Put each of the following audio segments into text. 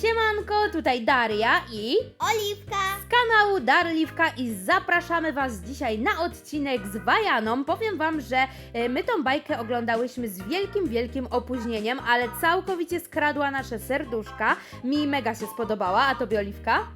Siemanko, tutaj Daria i Oliwka! z kanału Darliwka i zapraszamy Was dzisiaj na odcinek z Wajaną. Powiem Wam, że e, my tą bajkę oglądałyśmy z wielkim, wielkim opóźnieniem, ale całkowicie skradła nasze serduszka. Mi mega się spodobała, a Tobie Oliwka?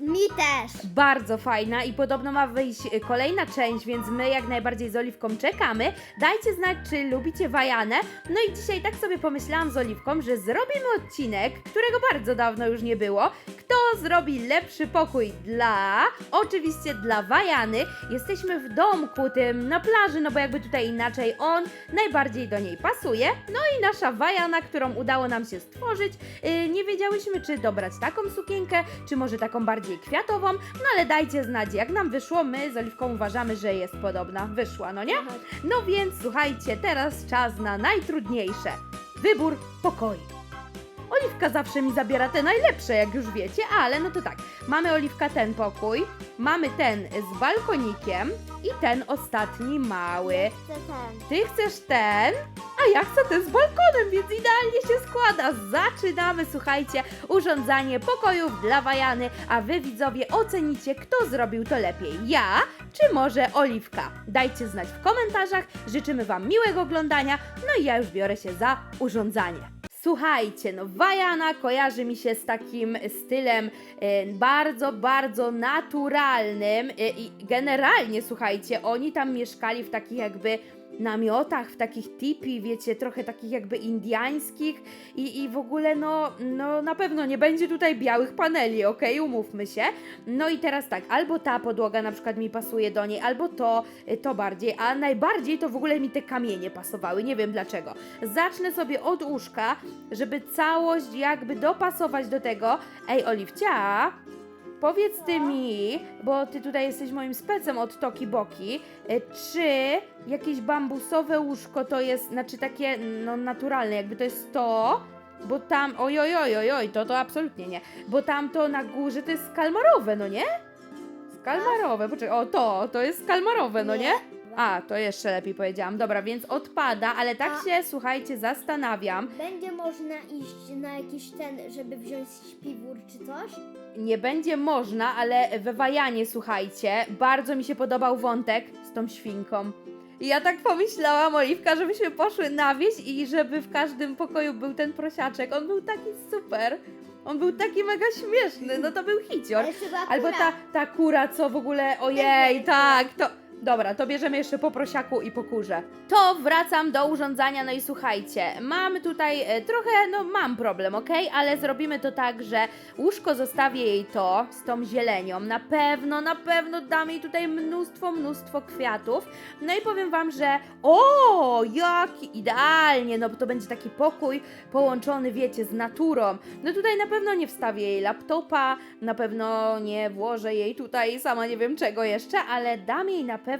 Mi też! Bardzo fajna i podobno ma wyjść kolejna część, więc my jak najbardziej z Oliwką czekamy. Dajcie znać, czy lubicie Wajanę. No i dzisiaj tak sobie pomyślałam z Oliwką, że zrobimy odcinek, którego bardzo dawno już nie było. Kto zrobi lepszy pokój dla, oczywiście dla Wajany. Jesteśmy w domku tym na plaży, no bo jakby tutaj inaczej on najbardziej do niej pasuje. No i nasza Wajana, którą udało nam się stworzyć. Yy, nie wiedziałyśmy, czy dobrać taką sukienkę, czy może taką bardziej kwiatową, no ale dajcie znać, jak nam wyszło. My z Oliwką uważamy, że jest podobna. Wyszła, no nie? No więc słuchajcie, teraz czas na najtrudniejsze. Wybór pokoju. Oliwka zawsze mi zabiera te najlepsze, jak już wiecie, ale no to tak. Mamy Oliwka ten pokój, mamy ten z balkonikiem i ten ostatni mały. Chcę ten. Ty chcesz ten, a ja chcę ten z balkonem, więc idealnie się składa. Zaczynamy, słuchajcie, urządzanie pokojów dla Wajany, a wy widzowie ocenicie, kto zrobił to lepiej. Ja czy może Oliwka? Dajcie znać w komentarzach. Życzymy wam miłego oglądania. No i ja już biorę się za urządzanie. Słuchajcie, no Wajana kojarzy mi się z takim stylem e, bardzo, bardzo naturalnym e, i generalnie, słuchajcie, oni tam mieszkali w takich jakby namiotach, w takich tipi, wiecie, trochę takich jakby indiańskich i, i w ogóle no, no na pewno nie będzie tutaj białych paneli, okej, umówmy się. No i teraz tak, albo ta podłoga na przykład mi pasuje do niej, albo to, y, to bardziej, a najbardziej to w ogóle mi te kamienie pasowały, nie wiem dlaczego. Zacznę sobie od łóżka, żeby całość jakby dopasować do tego. Ej, Oliwcia, powiedz ty mi, bo ty tutaj jesteś moim specem od Toki Boki, y, czy jakieś bambusowe łóżko to jest, znaczy takie no naturalne, jakby to jest to, bo tam, oj, oj, oj, oj, oj, to to absolutnie nie, bo tam to na górze to jest skalmarowe, no nie? Skalmarowe, poczekaj, o to, to jest skalmarowe, no nie? A, to jeszcze lepiej powiedziałam. Dobra, więc odpada, ale tak A- się, słuchajcie, zastanawiam. Będzie można iść na jakiś ten, żeby wziąć śpiwór czy coś? Nie będzie można, ale we Wajanie, słuchajcie, bardzo mi się podobał wątek z tą świnką. I ja tak pomyślałam, Oliwka, żebyśmy poszły na wieś i żeby w każdym pokoju był ten prosiaczek. On był taki super. On był taki mega śmieszny, no to był hicior. Ale Albo ta, ta kura, co w ogóle, ojej, tak, to... Dobra, to bierzemy jeszcze po prosiaku i po kurze. To wracam do urządzania, no i słuchajcie, mamy tutaj e, trochę, no mam problem, ok? Ale zrobimy to tak, że łóżko zostawię jej to z tą zielenią. Na pewno, na pewno dam jej tutaj mnóstwo, mnóstwo kwiatów. No i powiem wam, że o, jaki idealnie, no bo to będzie taki pokój połączony, wiecie, z naturą. No tutaj na pewno nie wstawię jej laptopa, na pewno nie włożę jej tutaj sama nie wiem czego jeszcze, ale dam jej na pewno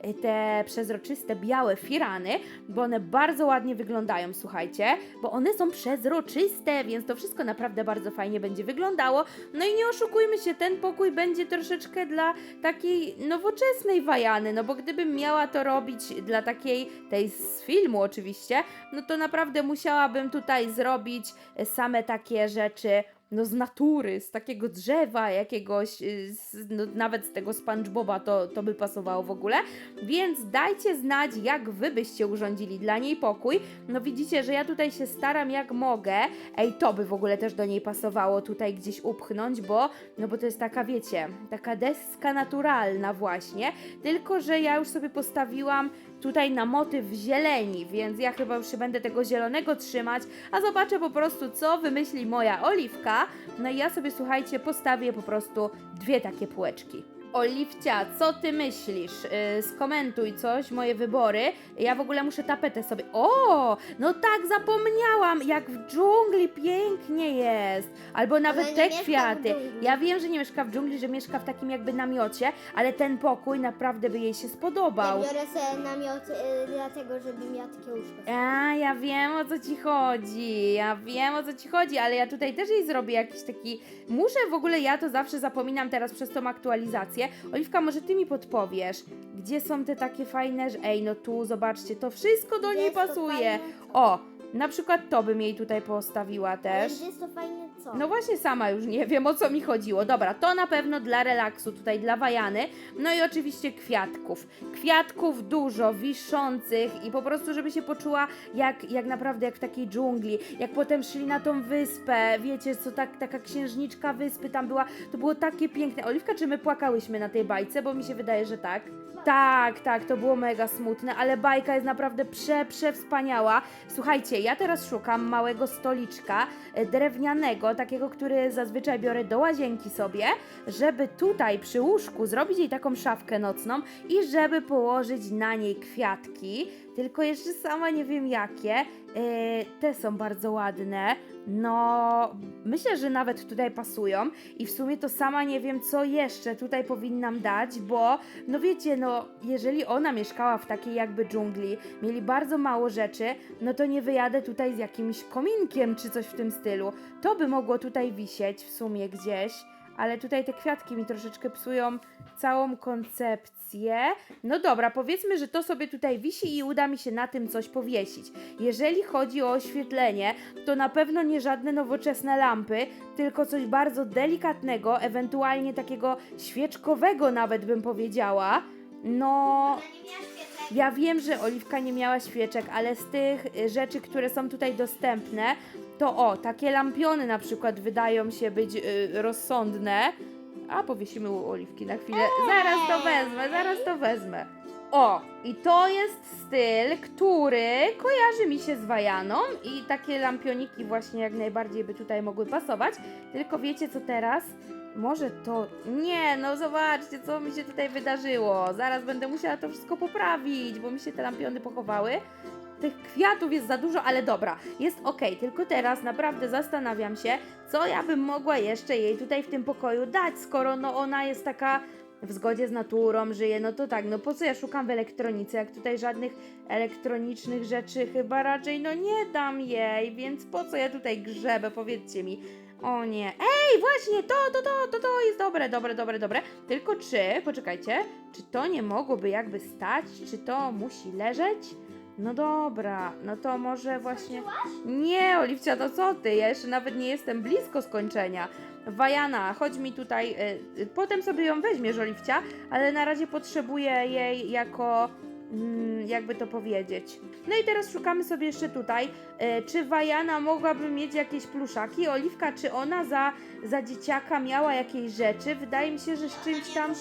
e, te przezroczyste białe firany, bo one bardzo ładnie wyglądają, słuchajcie, bo one są przezroczyste, więc to wszystko naprawdę bardzo fajnie będzie wyglądało. No i nie oszukujmy się, ten pokój będzie troszeczkę dla takiej nowoczesnej wajany, no bo gdybym miała to robić dla takiej, tej z filmu oczywiście, no to naprawdę musiałabym tutaj zrobić e, same takie rzeczy, no z natury, z takiego drzewa jakiegoś, y, z, no, nawet z tego SpongeBoba to, to by pasowało w ogóle, więc dajcie znać, jak wy byście urządzili dla niej pokój. No widzicie, że ja tutaj się staram jak mogę. Ej, to by w ogóle też do niej pasowało tutaj gdzieś upchnąć, bo, no bo to jest taka, wiecie, taka deska naturalna właśnie, tylko, że ja już sobie postawiłam tutaj na motyw zieleni, więc ja chyba już się będę tego zielonego trzymać, a zobaczę po prostu, co wymyśli moja Oliwka. No i ja sobie, słuchajcie, postawię po prostu dwie takie półeczki. Oliwcia, co ty myślisz? Yy, skomentuj coś, moje wybory. Ja w ogóle muszę tapetę sobie. O, no tak, zapomniałam, jak w dżungli pięknie jest. Albo nawet nie te mieszka w kwiaty. dżungli. Ja wiem, że nie mieszka w dżungli, że mieszka w takim jakby namiocie, ale ten pokój naprawdę by jej się spodobał. Ja biorę sobie namiot y, dlatego, żeby miała takie łóżko. A, ja wiem o co ci chodzi. Ja wiem o co ci chodzi, ale ja tutaj też jej zrobię jakiś taki. Muszę w ogóle, ja to zawsze zapominam teraz przez tą aktualizację. Oliwka, może ty mi podpowiesz, gdzie są te takie fajne. ż- Ej, no tu zobaczcie, to wszystko do niej pasuje. O, Na przykład to bym jej tutaj postawiła też. gdzie jest to fajne co? No właśnie sama już nie wiem o co mi chodziło. Dobra, to na pewno dla relaksu tutaj dla Wajany. No i oczywiście kwiatków. Kwiatków dużo, wiszących i po prostu, żeby się poczuła jak, jak naprawdę jak w takiej dżungli. Jak potem szli na tą wyspę, wiecie co, tak, taka księżniczka wyspy tam była, to było takie piękne. Oliwka, czy my płakałyśmy na tej bajce? Bo mi się wydaje, że tak. Tak, tak, to było mega smutne, ale bajka jest naprawdę prze, przewspaniała. Słuchajcie, ja teraz szukam małego stoliczka e, drewnianego, takiego, który zazwyczaj biorę do łazienki sobie, żeby tutaj przy łóżku zrobić jej taką szafkę nocną i żeby położyć na niej kwiatki. Tylko jeszcze sama nie wiem jakie. E, te są bardzo ładne. No, myślę, że nawet tutaj pasują i w sumie to sama nie wiem, co jeszcze tutaj powinnam dać, bo no wiecie, no jeżeli ona mieszkała w takiej jakby dżungli, mieli bardzo mało rzeczy, no to nie wyjadę tutaj z jakimś kominkiem czy coś w tym stylu. To by mogło tutaj wisieć w sumie gdzieś, ale tutaj te kwiatki mi troszeczkę psują całą koncepcję. No dobra, powiedzmy, że to sobie tutaj wisi i uda mi się na tym coś powiesić. Jeżeli chodzi o oświetlenie, to na pewno nie żadne nowoczesne lampy, tylko coś bardzo delikatnego, ewentualnie takiego świeczkowego nawet bym powiedziała. No, ja wiem, że Oliwka nie miała świeczek, ale z tych y, rzeczy, które są tutaj dostępne, to o, takie lampiony na przykład wydają się być y, rozsądne. A powiesimy u Oliwki na chwilę. Zaraz to wezmę, zaraz to wezmę. O, i to jest styl, który kojarzy mi się z Wajaną i takie lampioniki właśnie jak najbardziej by tutaj mogły pasować. Tylko wiecie co teraz? Może to. Nie, no zobaczcie, co mi się tutaj wydarzyło. Zaraz będę musiała to wszystko poprawić, bo mi się te lampiony pochowały. Tych kwiatów jest za dużo, ale dobra, jest ok. Tylko teraz naprawdę zastanawiam się, co ja bym mogła jeszcze jej tutaj w tym pokoju dać, skoro no ona jest taka w zgodzie z naturą, żyje, no to tak, no po co ja szukam w elektronice, jak tutaj żadnych elektronicznych rzeczy chyba raczej no nie dam jej, więc po co ja tutaj grzebę, powiedzcie mi. O nie. Ej, właśnie, to, to, to, to, to jest dobre, dobre, dobre, dobre. Tylko czy, poczekajcie, czy to nie mogłoby jakby stać? Czy to musi leżeć? No dobra, no to może właśnie. Nie, Oliwcia, to co ty? Ja jeszcze nawet nie jestem blisko skończenia. Wajana, chodź mi tutaj. y, y, potem sobie ją weźmiesz, Oliwcia, ale na razie potrzebuję jej jako. mm, Jakby to powiedzieć. No i teraz szukamy sobie jeszcze tutaj, e, czy Wajana mogłaby mieć jakieś pluszaki. Oliwka, czy ona za, za dzieciaka miała jakieś rzeczy? Wydaje mi się, że z czymś tam.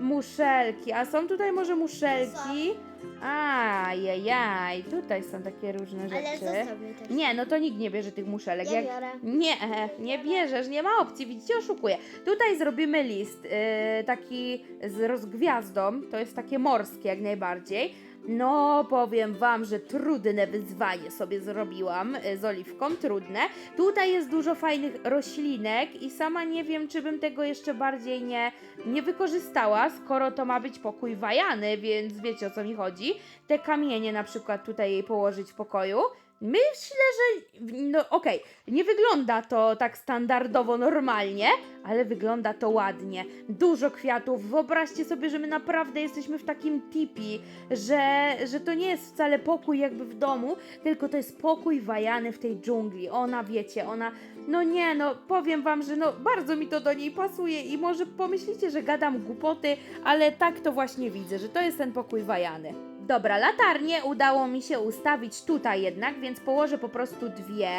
Muszelki. A są tutaj może muszelki? Ajajaj, tutaj są takie różne rzeczy. też. Nie, no to nikt nie bierze tych muszelek. Ja Jak... biorę. Nie, nie bierzesz, nie ma opcji, widzicie, oszukuję. Tutaj zrobimy list yy, taki z rozgwiazdą, to jest takie morskie jak najbardziej. No, powiem wam, że trudne wyzwanie sobie zrobiłam y, z oliwką, trudne. Tutaj jest dużo fajnych roślinek i sama nie wiem, czy bym tego jeszcze bardziej nie, nie wykorzystała, skoro to ma być pokój wajany, więc wiecie o co mi chodzi. Te kamienie na przykład tutaj jej położyć w pokoju. Myślę, że no okej, nie wygląda to tak standardowo normalnie, ale wygląda to ładnie. Dużo kwiatów. Wyobraźcie sobie, że my naprawdę jesteśmy w takim tipi, że, że to nie jest wcale pokój jakby w domu, tylko to jest pokój wajany w tej dżungli. Ona, wiecie, ona no nie, no powiem wam, że no bardzo mi to do niej pasuje i może pomyślicie, że gadam głupoty, ale tak to właśnie widzę, że to jest ten pokój wajany. Dobra, latarnie udało mi się ustawić tutaj jednak, więc położę po prostu dwie.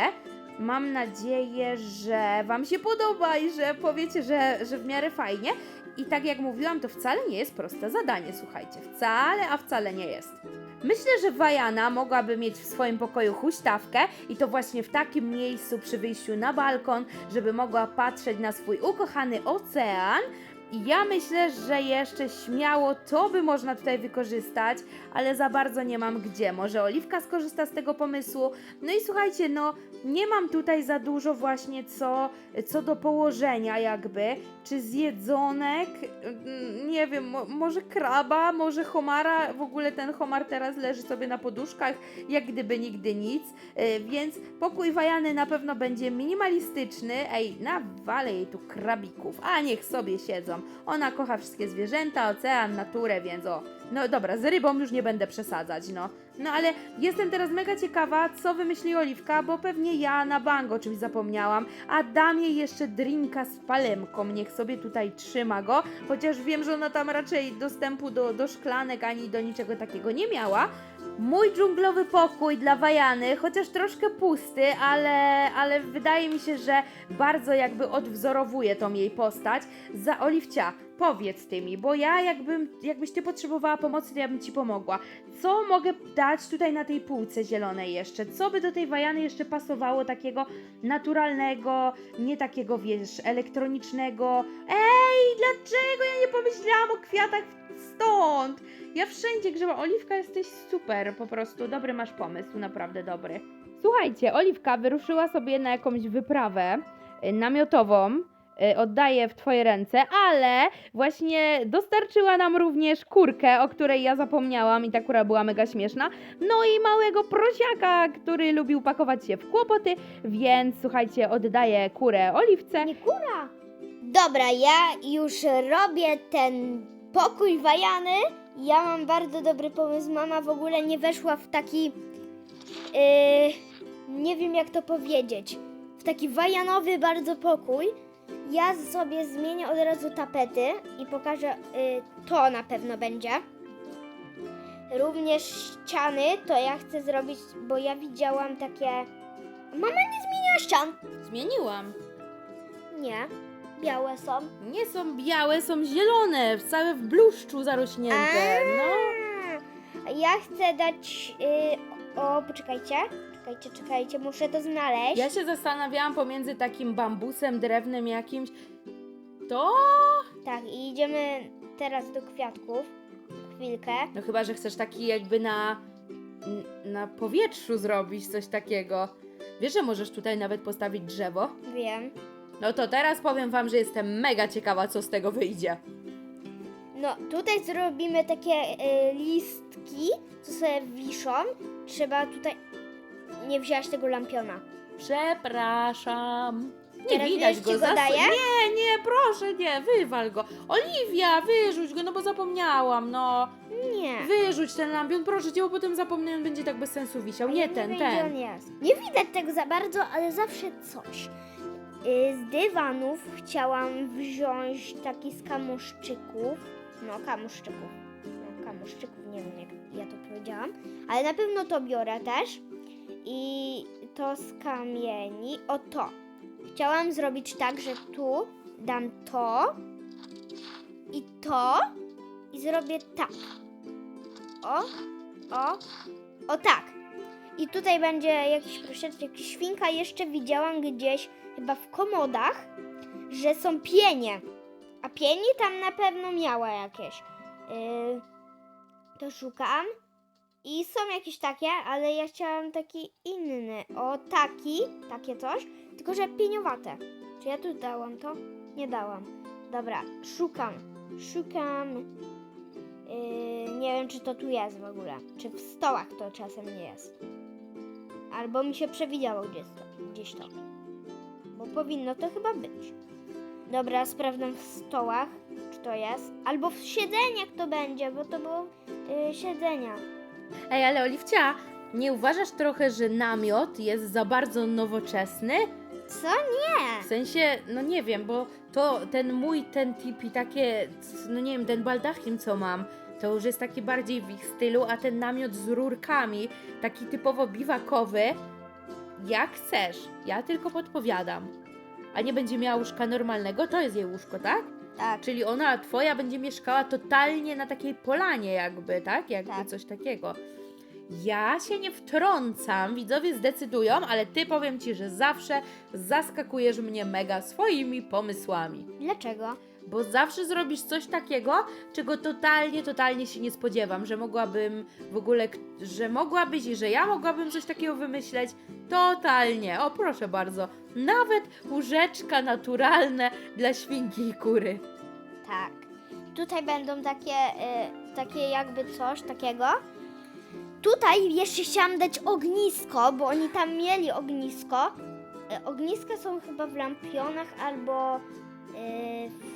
Mam nadzieję, że Wam się podoba i że powiecie, że, że w miarę fajnie. I tak jak mówiłam, to wcale nie jest proste zadanie, słuchajcie. Wcale, a wcale nie jest. Myślę, że Wajana mogłaby mieć w swoim pokoju huśtawkę i to właśnie w takim miejscu przy wyjściu na balkon, żeby mogła patrzeć na swój ukochany ocean. I ja myślę, że jeszcze śmiało to by można tutaj wykorzystać, ale za bardzo nie mam gdzie. Może Oliwka skorzysta z tego pomysłu. No i słuchajcie, no nie mam tutaj za dużo właśnie co, co do położenia jakby. Czy zjedzonek? Mm, Nie wiem, mo, może kraba, może homara. W ogóle ten homar teraz leży sobie na poduszkach, jak gdyby nigdy nic. E, Więc pokój wajany na pewno będzie minimalistyczny. Ej, nawalę jej tu krabików, a niech sobie siedzą. Ona kocha wszystkie zwierzęta, ocean, naturę, więc o. No dobra, z rybą już nie będę przesadzać, no. No ale jestem teraz mega ciekawa, co wymyśli Oliwka, bo pewnie ja na bank o czymś zapomniałam, a dam jej jeszcze drinka z palemką, niech sobie tutaj trzyma go, chociaż wiem, że ona tam raczej dostępu do, do szklanek ani do niczego takiego nie miała. Mój dżunglowy pokój dla Wajany, chociaż troszkę pusty, ale, ale wydaje mi się, że bardzo jakby odwzorowuje tą jej postać. Za Oliwcia, powiedz ty mi, bo ja jakbym, jakbyś ty potrzebowała pomocy, to ja bym ci pomogła. Co mogę dać tutaj na tej półce zielonej jeszcze? Co by do tej Wajany jeszcze pasowało takiego naturalnego, nie takiego, wiesz, elektronicznego? Ej, dlaczego ja nie pomyślałam o kwiatach stąd? Ja wszędzie grzebam. Oliwka, jesteś super, po prostu dobry masz pomysł, naprawdę dobry. Słuchajcie, Oliwka wyruszyła sobie na jakąś wyprawę y, namiotową. Y, Oddaję w Twoje ręce, ale właśnie dostarczyła nam również kurkę, o której ja zapomniałam i ta kura była mega śmieszna. No i małego prosiaka, który lubił pakować się w kłopoty, więc słuchajcie, oddaję kurę Oliwce. Nie kura. Dobra, ja już robię ten pokój wajany. Ja mam bardzo dobry pomysł. Mama w ogóle nie weszła w taki. Yy, nie wiem jak to powiedzieć. W taki wajanowy bardzo pokój. Ja sobie zmienię od razu tapety i pokażę. Yy, to na pewno będzie. Również ściany to ja chcę zrobić, bo ja widziałam takie. Mama nie zmieniła ścian. Zmieniłam. Nie, białe są. Nie są białe, są zielone, całe w bluszczu zarośnięte. No. Ja chcę dać. y, o, poczekajcie. Czekajcie, czekajcie, muszę to znaleźć. Ja się zastanawiałam pomiędzy takim bambusem, drewnem jakimś. To? Tak, i idziemy teraz do kwiatków. Chwilkę. No chyba, że chcesz taki jakby na, na powietrzu zrobić coś takiego. Wiesz, że możesz tutaj nawet postawić drzewo? Wiem. No to teraz powiem wam, że jestem mega ciekawa, co z tego wyjdzie. No, tutaj zrobimy takie y, listki, co sobie wiszą. Trzeba tutaj. Nie wzięłaś tego lampiona. Przepraszam. Nie Teraz widać wiesz, go ci go daję? Nie, nie, proszę, nie, wywal go. Oliwia, wyrzuć go, no bo zapomniałam, no. Nie. Wyrzuć ten lampion, proszę cię, bo potem zapomnę, on będzie tak bez sensu wisiał. Nie ten, wiem, gdzie ten. on jest. Nie widać tego za bardzo, ale zawsze coś. Y, Z dywanów chciałam wziąć taki z kamuszczyków. No, kamuszczyków. No, kamuszczyków, nie wiem jak ja to powiedziałam. Ale na pewno to biorę też. I to z kamieni. O to. Chciałam zrobić tak, że tu dam to i to i zrobię tak. O, o, o tak. I tutaj będzie jakiś prosiaczek, jakaś świnka. Jeszcze widziałam gdzieś, chyba w komodach, że są pienie. A pieni tam na pewno miała jakieś. Yy, to szukam. I są jakieś takie, ale ja chciałam taki inny. O, taki, takie coś. Tylko, że pieniowate. Czy ja tu dałam to? Nie dałam. Dobra, szukam. Szukam. Yy, nie wiem, czy to tu jest w ogóle. Czy w stołach to czasem nie jest. Albo mi się przewidziało gdzieś to. Gdzieś to. Bo powinno to chyba być. Dobra, sprawdzam w stołach, czy to jest. Albo w siedzeniach to będzie, bo to było yy, siedzenia. Ej, ale Oliwcia, nie uważasz trochę, że namiot jest za bardzo nowoczesny? Co? Nie. W sensie, no nie wiem, bo to ten mój, ten tipi, takie, no nie wiem, ten baldachim, co mam, to już jest taki bardziej w ich stylu, a ten namiot z rurkami, taki typowo biwakowy, jak chcesz, ja tylko podpowiadam. A nie będzie miała łóżka normalnego, to jest jej łóżko, tak? Tak. Czyli ona, twoja, będzie mieszkała totalnie na takiej polanie jakby, tak? Jakby Tak. coś takiego. Ja się nie wtrącam, widzowie zdecydują, ale ty powiem ci, że zawsze zaskakujesz mnie mega swoimi pomysłami. Dlaczego? Bo zawsze zrobisz coś takiego, czego totalnie, totalnie się nie spodziewam, że mogłabym w ogóle, że mogłabyś i że ja mogłabym coś takiego wymyśleć. Totalnie. O, proszę bardzo. Nawet łóżeczka naturalne dla świnki i kury. Tak. Tutaj będą takie, y, takie jakby coś takiego. Tutaj jeszcze chciałam dać ognisko, bo oni tam mieli ognisko. Y, ogniska są chyba w lampionach albo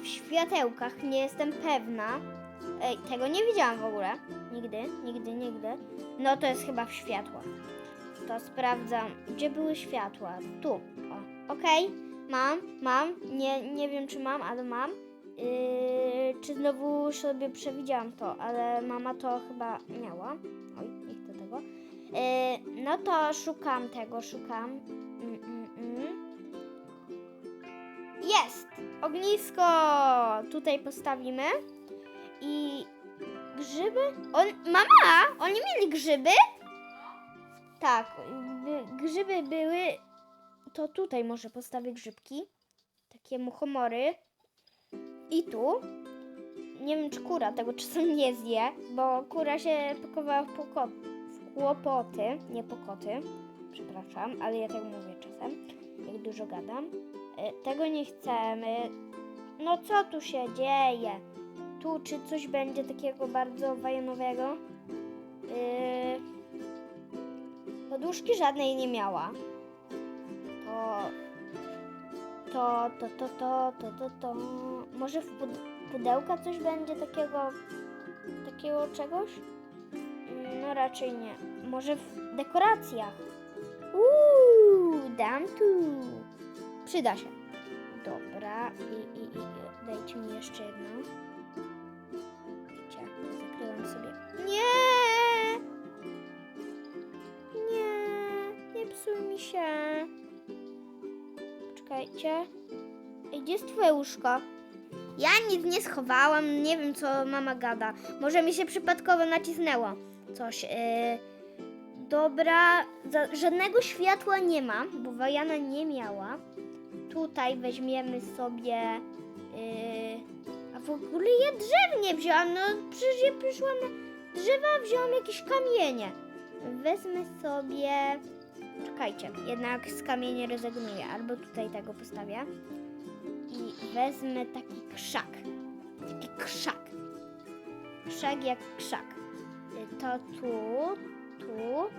w światełkach, nie jestem pewna. Ej, tego nie widziałam w ogóle. Nigdy, nigdy, nigdy. No to jest chyba w światłach. To sprawdzam, gdzie były światła. Tu. O, okej. Mam, mam. Nie, nie wiem, czy mam, ale mam. Yy, czy znowu sobie przewidziałam to, ale mama to chyba miała. Oj, nie chcę tego. Yy, no to szukam tego, szukam. Jest! Ognisko! Tutaj postawimy. I grzyby? On, mama! Oni mieli grzyby? Tak, by, grzyby były. To tutaj może postawię grzybki. Takie muchomory. I tu. Nie wiem, czy kura tego czasem nie zje, bo kura się pakowała w, poko- w kłopoty, nie pokoty. Przepraszam, ale ja tak mówię czasem, jak dużo gadam. E, Tego nie chcemy. No co tu się dzieje? Tu czy coś będzie takiego bardzo wajonowego? Yy... Poduszki żadnej nie miała. To... To, to, to, to, to, to, to... Może w pud- pudełka coś będzie takiego... Takiego czegoś? Mm, No raczej nie. Może w dekoracjach. Uuu, dam tu. Przyda się. Dobra. I, i, i dajcie mi jeszcze jedno. Widzicie, zakryłam sobie. Nie! Nie, nie psuj mi się. Czekajcie. Ej, Gdzie jest twoje łóżko? Ja nic nie schowałam, nie wiem co mama gada. Może mi się przypadkowo nacisnęło coś. Yy, dobra, żadnego światła nie ma, bo Wajana nie miała. Tutaj weźmiemy sobie. Yy, a w ogóle ja drzew nie wzięłam. No przecież ja przyszłam na drzewa, wzięłam jakieś kamienie. Wezmę sobie. Czekajcie, jednak z kamienia rezygnuję. Albo tutaj tego postawię. I wezmę taki krzak. Taki krzak. Krzak jak krzak. To tu, tu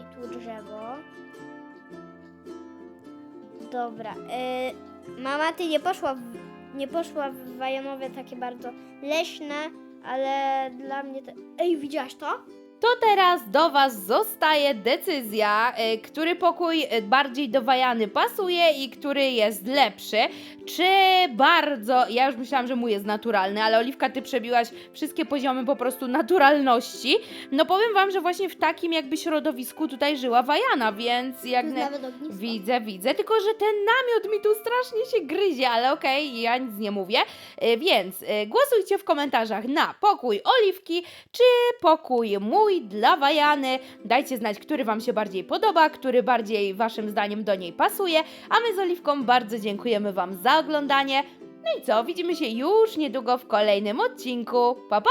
i tu drzewo. Dobra. Y, mama, ty nie poszła w, nie poszła w wajonowe takie bardzo leśne, ale dla mnie to... Ej, widziałaś to? To teraz do Was zostaje decyzja, y, który pokój bardziej do Wajany pasuje i który jest lepszy. Czy bardzo. Ja już myślałam, że mój jest naturalny, ale Oliwka, ty przebiłaś wszystkie poziomy po prostu naturalności. No powiem Wam, że właśnie w takim jakby środowisku tutaj żyła Wajana, więc jak. Ognisko. Widzę, widzę, tylko że ten namiot mi tu strasznie się gryzie, ale okej, ja nic nie mówię. Y, Więc y, głosujcie w komentarzach na pokój Oliwki czy pokój mój dla Wajany. Dajcie znać, który Wam się bardziej podoba, który bardziej Waszym zdaniem do niej pasuje. A my z Oliwką bardzo dziękujemy Wam za oglądanie. No i co, widzimy się już niedługo w kolejnym odcinku. Pa pa!